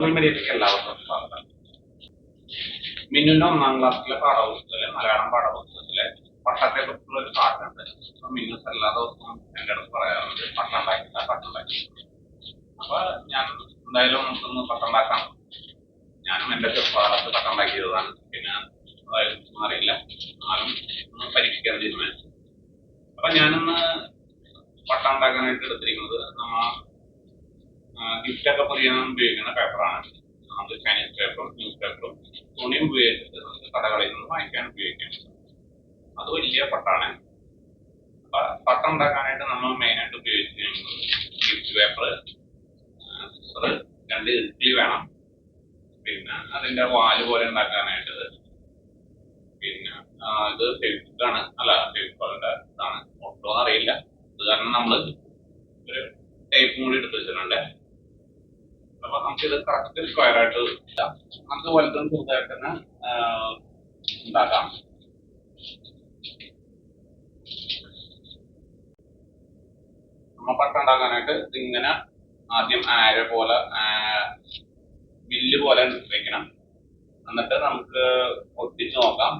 മീഡിയത്തിലേക്ക് എല്ലാവർക്കും സ്വാഗതം മിന്നുന്റെ ഒന്നാം ക്ലാസ്സിലെ പാഠപുസ്തകത്തിലെ മലയാളം പാഠപുസ്തകത്തിലെ പട്ടത്തെ കുറിച്ചുള്ള ഒരു പാട്ടുണ്ട് അപ്പൊ മിന്നു എല്ലാ ദിവസവും എന്റെ അടുത്ത് പറയാറുണ്ട്. പട്ടം ഉണ്ടാക്കില്ല പട്ടം ഉണ്ടാക്കി അപ്പൊ ഞാൻ എന്തായാലും നമുക്കൊന്ന് പട്ടം ഉണ്ടാക്കാം. ഞാനും എന്റെ ചെറുപ്പകാലത്ത് പട്ടം ഉണ്ടാക്കിയതാണ്. പിന്നെ അതായത് അറിയില്ല. എന്നാലും ഒന്ന് പരീക്ഷിക്കാൻ തീരുമാനിച്ചു. അപ്പൊ ഞാനിന്ന് പട്ടം ഉണ്ടാക്കാനായിട്ട് എടുത്തിരിക്കുന്നത് നമ്മ ഗിഫ്റ്റ് ഒക്കെ പൊതിയാൻ ഉപയോഗിക്കുന്ന പേപ്പറാണ് നമ്മൾ ചൈനീസ് പേപ്പറും ന്യൂസ് പേപ്പറും തുണിയും ഉപയോഗിച്ചിട്ട് കടകളിൽ നിന്ന് വാങ്ങിക്കാൻ ഉപയോഗിക്കുന്നത് അത് വലിയ പട്ടാണ്. പട്ടം ഉണ്ടാക്കാനായിട്ട് നമ്മൾ മെയിനായിട്ട് ഉപയോഗിക്കുന്നത് ഗിഫ്റ്റ് പേപ്പർ രണ്ട് ഇഡ്ഡലി വേണം. പിന്നെ അതിന്റെ വാൽ പോലെ ഉണ്ടാക്കാനായിട്ട്. പിന്നെ ഇത് ഫെവിക്കാണ് അല്ല ഫെവിക്കോളിന്റെ ഇതാണ്. ഒട്ടും അറിയില്ല. അത് കാരണം നമ്മൾ ഒരു ടൈപ്പും കൂടി എടുത്ത് വെച്ചിട്ടുണ്ട്. അപ്പൊ നമുക്കിത് കറക്റ്റ് സ്ക്വയർ ആയിട്ട് ഇല്ല. നമുക്ക് വലുതും ചെറുതായിട്ട് തന്നെ ഉണ്ടാക്കാം. നമ്മ പട്ടുണ്ടാക്കാനായിട്ട് ഇങ്ങനെ ആദ്യം ആര പോലെ ബില്ല് പോലെ വെക്കണം. എന്നിട്ട് നമുക്ക് ഒട്ടിച്ച് നോക്കാം.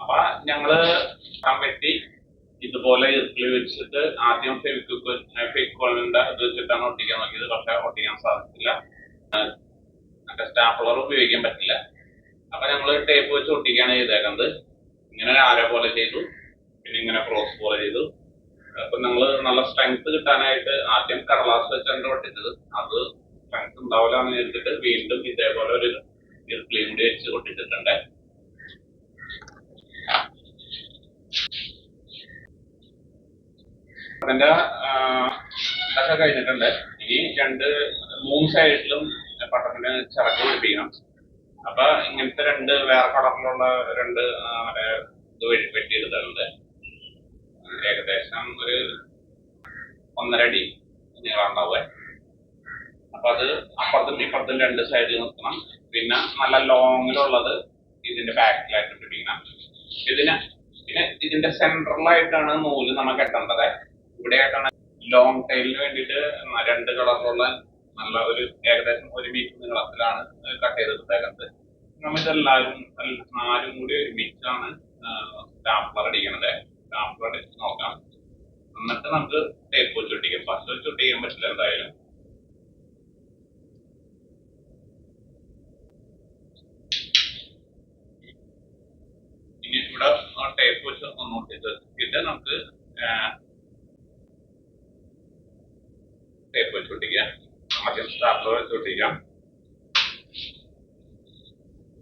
അപ്പൊ ഞങ്ങൾ കമ്മിറ്റി ഇതുപോലെ ഇർക്കിളി വെച്ചിട്ട് ആദ്യം ഫെവിക്കോളിന്റെ ഇത് വെച്ചിട്ടാണ് ഒട്ടിക്കാൻ നോക്കിയത്. പക്ഷെ ഒട്ടിക്കാൻ സാധിച്ചില്ല. മറ്റേ സ്റ്റാപ്ലർ ഉപയോഗിക്കാൻ പറ്റില്ല. അപ്പൊ ഞങ്ങൾ ടേപ്പ് വെച്ച് ഒട്ടിക്കാണ് ചെയ്തേക്കുന്നത്. ഇങ്ങനെ ആര പോലെ ചെയ്തു. പിന്നെ ഇങ്ങനെ ക്രോസ് പോലെ ചെയ്തു. അപ്പൊ നിങ്ങൾ നല്ല സ്ട്രെങ്ത് കിട്ടാനായിട്ട് ആദ്യം കടലാസ് വെച്ചാണ് പൊട്ടിച്ചത് അത് സ്ട്രെങ്ത് ഉണ്ടാവില്ല എന്ന് വിചാരിച്ചിട്ട് വീണ്ടും ഇതേപോലെ ഒരു ക്ലീൻ കൂടി വെച്ച് പൊട്ടിച്ചിട്ടുണ്ട്. അതിന്റെ ഇതൊക്കെ കഴിഞ്ഞിട്ടുണ്ട്. ഇനി രണ്ട് മൂന്ന് സൈഡിലും പട്ടത്തിന് ചിറക് പിടിപ്പിക്കണം. അപ്പൊ ഇങ്ങനത്തെ രണ്ട് വേറെ കളറിലുള്ള രണ്ട് ഇത് വെട്ടി- വെട്ടിയെടുത്തിട്ടുണ്ട്. ഏകദേശം ഒരു ഒന്നര അടി നീളം അപ്പൊ അത് അപ്പുറത്തും ഇപ്പുറത്തും രണ്ട് സൈഡിൽ നിർത്തണം. പിന്നെ നല്ല ലോങ്ങിലുള്ളത് ഇതിന്റെ ബാക്കിലായിട്ട് പിടിക്കണം. ഇതിന് പിന്നെ ഇതിന്റെ സെൻട്രലായിട്ടാണ് നൂൽ നമ്മൾ കെട്ടേണ്ടത്. ഇവിടെയായിട്ടാണ് ലോങ് ടൈലിന് വേണ്ടിയിട്ട് രണ്ട് കളറിലുള്ള നല്ല ഒരു ഏകദേശം ഒരു മീറ്റർ നീളത്തിലാണ് കട്ട് ചെയ്തെടുത്തേക്കുന്നത് നമ്മളിതെല്ലാവരും നാലും കൂടി ഒരുമിച്ചാണ് സ്റ്റാപ്ലർ അടിക്കണത്. സ്റ്റാപ്ലർ അടിച്ച് നോക്കാം. എന്നിട്ട് നമുക്ക് ടേപ്പ് വെച്ച് ഒട്ടിക്കാം ഫസ്റ്റ് വെച്ച് ഒട്ടിക്കാൻ പറ്റില്ല എന്തായാലും. ഇനി ഇവിടെ ടേപ്പ് വെച്ച് ഒന്ന് ഒട്ടിച്ച് ഇത് നമുക്ക് ടേപ്പ് വെച്ച് ഒട്ടിക്കാം ആദ്യം സ്റ്റാപ്ലർ വെച്ച് ഒട്ടിക്കാം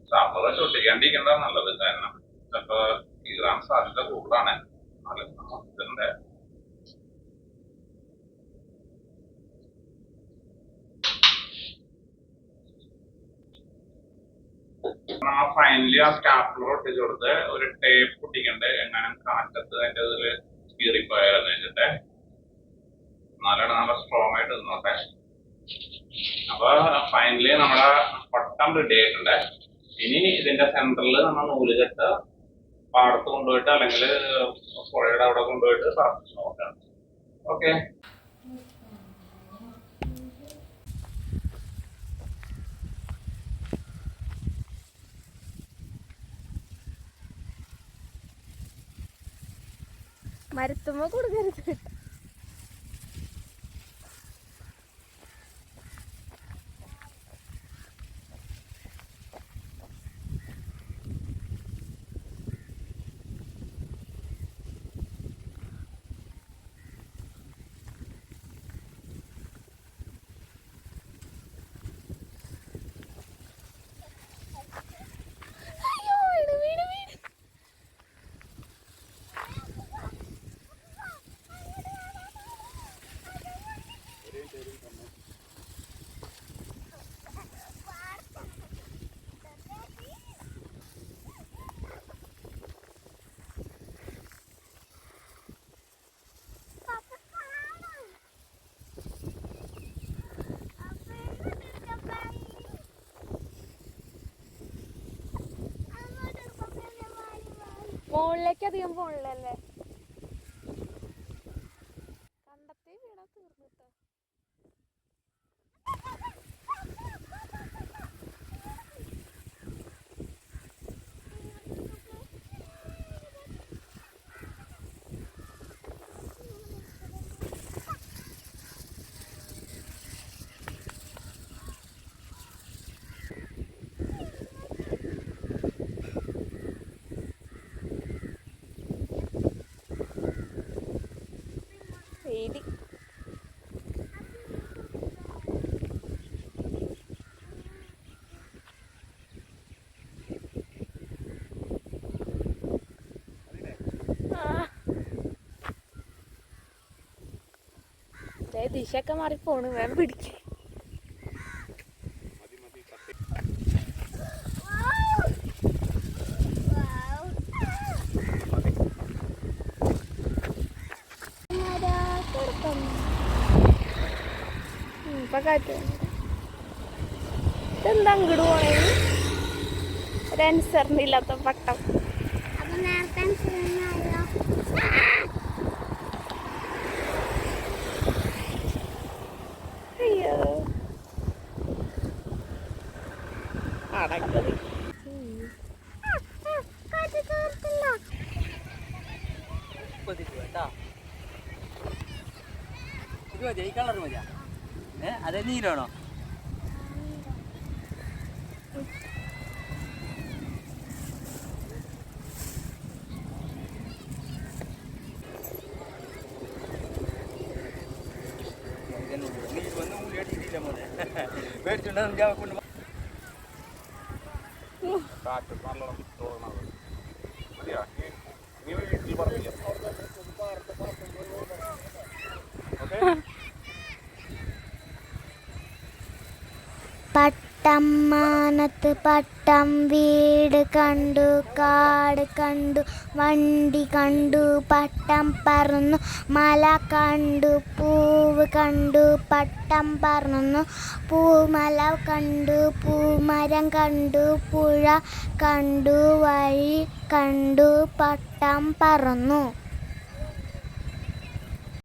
സ്റ്റാപ്ലർ വെച്ച് ഒട്ടിക്കാണ്ടിരിക്കേണ്ടതാണ് നല്ലത് കാരണം ചിലപ്പോ ഇതാണ് സാധ്യത കൂടുതലാണ് എന്നാലും നമ്മൾ ഇതിന്റെ നമ്മൾ ഫൈനലി ആ സ്റ്റാപ്ലർ ഒട്ടിച്ചു കൊടുത്ത് ഒരു ടേപ്പ് ഒട്ടിക്കണ്ട് എങ്ങാനും കാറ്റത്ത് അതിന്റെ ഇതിൽ കീറിപ്പോയാലെന്ന് വെച്ചിട്ട്. എന്നാലാണ് നല്ല സ്ട്രോങ് ആയിട്ട് നിന്നത് അപ്പൊ ഫൈനലി നമ്മുടെ പട്ടം റെഡി ആയിട്ടുണ്ട്. ഇനി ഇതിന്റെ സെന്ററിൽ നമ്മൾ കെട്ട പാടത്ത് കൊണ്ടുപോയിട്ട് അല്ലെങ്കിൽ പുഴയുടെ അവിടെ കൊണ്ടുപോയിട്ട് പറപ്പിച്ച് നോക്കാം. ഓക്കെ മരത്തുമ്പോ കൊടുക്കരുത്. മുകളിലേക്ക് അധികം പോണില്ലല്ലേ കണ്ടത്തേ വീണാ തീർന്നിട്ടോ പേടി ആ. ദേ ദിശയൊക്കെ മാറി പോണ് വേഗം പിടിക്ക്. കാറ്റ്. ഇതെന്താ അങ്ങോട്ട് പോണേ? ഒരു അനുസരണയില്ലാത്ത പട്ടം. അപ്പൊ നേരത്തെ കാറ്റ് തീർത്തില്ല. കൊതിക്കുക കേട്ടോ. ഇത് മതിയോ ഈ കളർ മതിയാ ഏ അതെ നീലാണോ നമുക്ക് കൊണ്ട് കാറ്റ് പട്ടം മാനത്ത് പട്ടം വീട് കണ്ടു കാട് കണ്ടു വണ്ടി കണ്ടു പട്ടം പറന്നു മല കണ്ടു കണ്ടു പട്ടം പറന്നു പൂമല കണ്ടു പൂമരം കണ്ടു പുഴ കണ്ടു വഴി കണ്ടു പട്ടം പറന്നു.